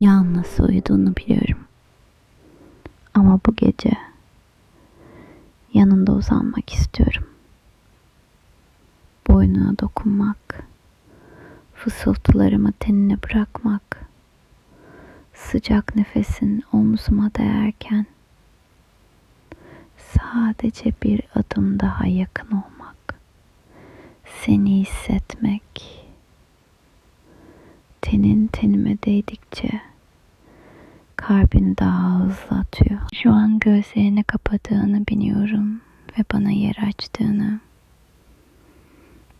Yalnız uyuduğunu biliyorum. Ama bu gece yanında uzanmak istiyorum. Boynuna dokunmak, fısıltılarımı tenine bırakmak, sıcak nefesin omzuma değerken sadece bir adım daha yakın olmak, seni hissetmek, tenin tenime değdikçe kalbin daha hızlı atıyor. Şu an gözlerini kapadığını biliyorum ve bana yer açtığını.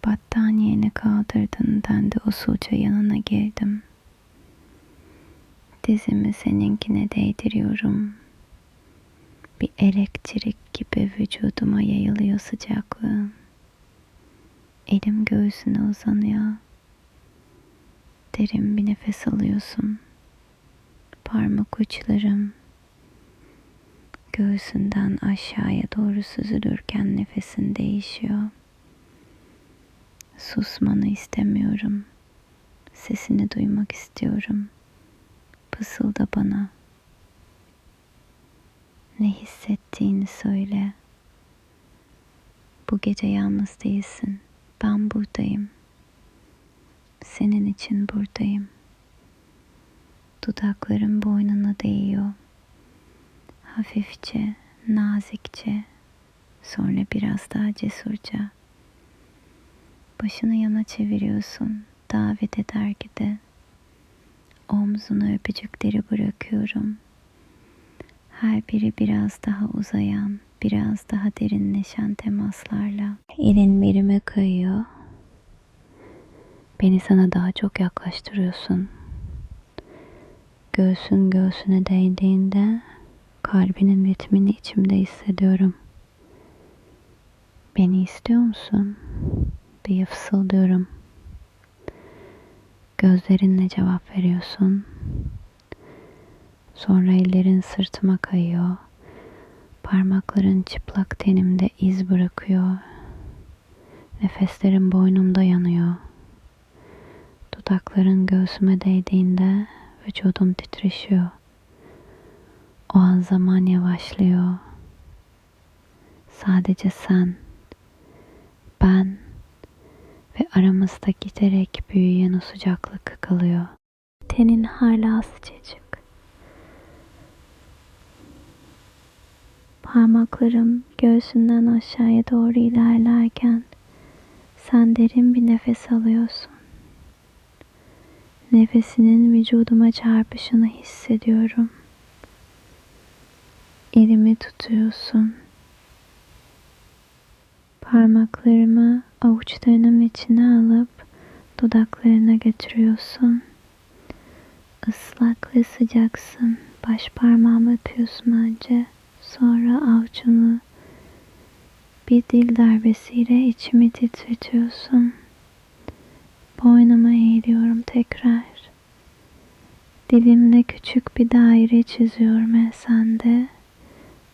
Battaniyeni kaldırdın ben de usulca yanına girdim. Dizimi seninkine değdiriyorum. Bir elektrik gibi vücuduma yayılıyor sıcaklığın. Elim göğsüne uzanıyor. Derin bir nefes alıyorsun. Parmak uçlarım göğsünden aşağıya doğru süzülürken nefesin değişiyor. Susmanı istemiyorum. Sesini duymak istiyorum. Fısılda bana. Ne hissettiğini söyle. Bu gece yalnız değilsin. Ben buradayım. Senin için buradayım. Dudaklarım boynuna değiyor. Hafifçe, nazikçe, sonra biraz daha cesurca. Başını yana çeviriyorsun, davet eder gibi. Omzuna öpücükleri bırakıyorum. Her biri biraz daha uzayan, biraz daha derinleşen temaslarla. Elin birime kayıyor. Beni sana daha çok yaklaştırıyorsun. Göğsün göğsüne değdiğinde kalbinin ritmini içimde hissediyorum. Beni istiyor musun? diye fısıldıyorum. Gözlerinle cevap veriyorsun. Sonra ellerin sırtıma kayıyor. Parmakların çıplak tenimde iz bırakıyor. Nefeslerin boynumda yanıyor. Dudakların göğsüme değdiğinde vücudum titreşiyor. O an zaman yavaşlıyor. Sadece sen, ben ve aramızda giderek büyüyen o sıcaklık kalıyor. Tenin hala sıcacık. Parmaklarım göğsünden aşağıya doğru ilerlerken sen derin bir nefes alıyorsun. Nefesinin vücuduma çarpışını hissediyorum. Elimi tutuyorsun. Parmaklarımı avuçlarının içine alıp dudaklarına götürüyorsun. Islak ve sıcaksın. Baş parmağımı öpüyorsun önce. Sonra avucunu bir dil darbesiyle içimi titretiyorsun. Boynuma eğiliyorum tekrar. Dilimle küçük bir daire çiziyorum ensende.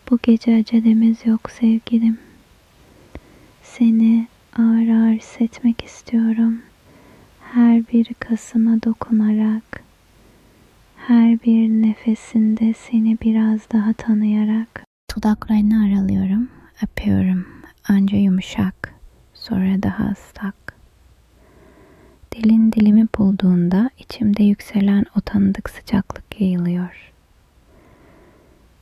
Bu gece acelemiz yok sevgilim. Seni ağır ağır hissetmek istiyorum. Her bir kasıma dokunarak, her bir nefesinde seni biraz daha tanıyarak. Dudaklarını aralıyorum, öpüyorum. Önce yumuşak, sonra daha ıslak. Dilin dilimi bulduğunda içimde yükselen o tanıdık sıcaklık yayılıyor.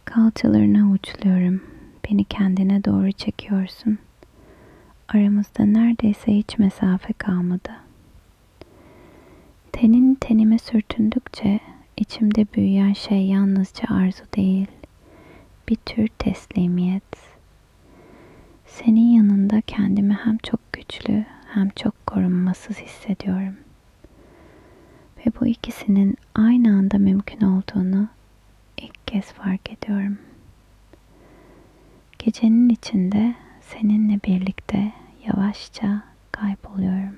Kalçalarına uçluyorum. Beni kendine doğru çekiyorsun. Aramızda neredeyse hiç mesafe kalmadı. Tenin tenime sürtündükçe içimde büyüyen şey yalnızca arzu değil, bir tür teslimiyet. Senin yanında kendimi hem çok güçlü hem çok korunmasız hissediyorum. Ve bu ikisinin aynı anda mümkün olduğunu ilk kez fark ediyorum. Gecenin içinde seninle birlikte yavaşça kayboluyorum.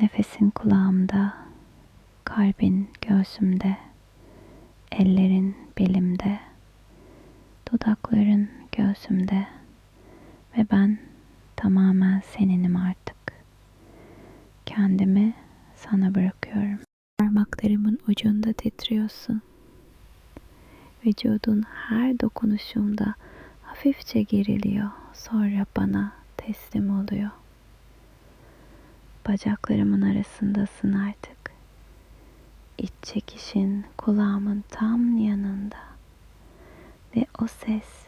Nefesin kulağımda, kalbin göğsümde, ellerin belimde, dudakların göğsümde ve ben tamamen seninim artık. Kendimi sana bırakıyorum. Parmaklarımın ucunda titriyorsun. Vücudun her dokunuşumda hafifçe geriliyor. Sonra bana teslim oluyor. Bacaklarımın arasındasın artık. İç çekişin kulağımın tam yanında. Ve o ses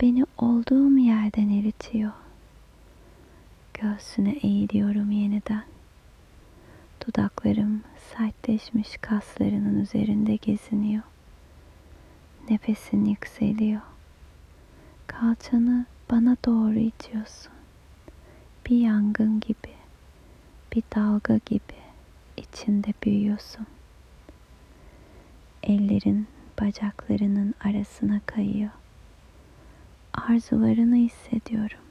beni olduğum yerden eritiyor. Göğsüne eğiliyorum yeniden. Dudaklarım sertleşmiş kaslarının üzerinde geziniyor. Nefesin yükseliyor. Kalçanı bana doğru itiyorsun. Bir yangın gibi, bir dalga gibi içinde büyüyorsun. Ellerin bacaklarının arasına kayıyor. Arzularını hissediyorum.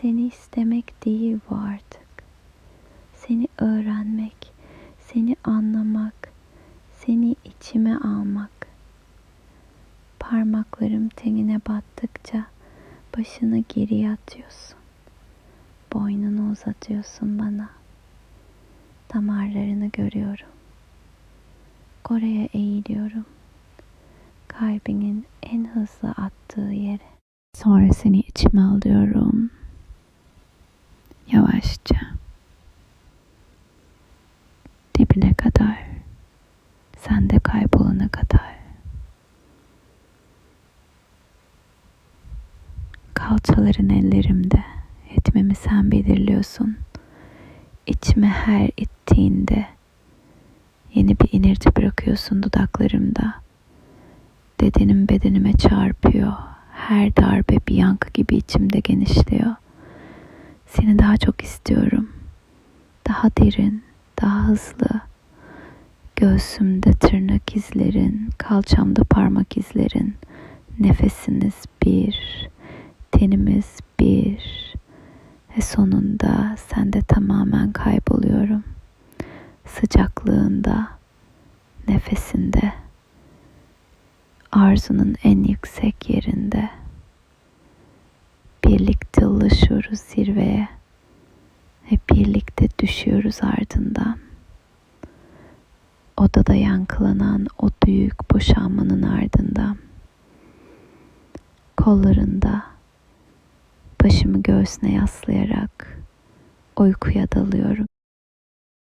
Seni istemek değil bu artık. Seni öğrenmek, seni anlamak, seni içime almak. Parmaklarım tenine battıkça başını geriye atıyorsun. Boynunu uzatıyorsun bana. Damarlarını görüyorum. Oraya eğiliyorum. Kalbinin en hızlı attığı yere. Sonra seni içime alıyorum. Yavaşça. Dibine kadar. Sen de kaybolana kadar. Kalçaların ellerimde. Ritmimi sen belirliyorsun. İçime her ittiğinde yeni bir inirti bırakıyorsun dudaklarımda. Dedenim bedenime çarpıyor. Her darbe bir yankı gibi içimde genişliyor. Seni daha çok istiyorum. Daha derin, daha hızlı. Göğsümde tırnak izlerin, kalçamda parmak izlerin. Nefesiniz bir, tenimiz bir. Ve sonunda sende tamamen kayboluyorum. Sıcaklığında, nefesinde, arzunun en yüksek yerinde. Birlikte ulaşıyoruz zirveye ve birlikte düşüyoruz ardından. Odada yankılanan o büyük boşanmanın ardından. Kollarında başımı göğsüne yaslayarak uykuya dalıyorum.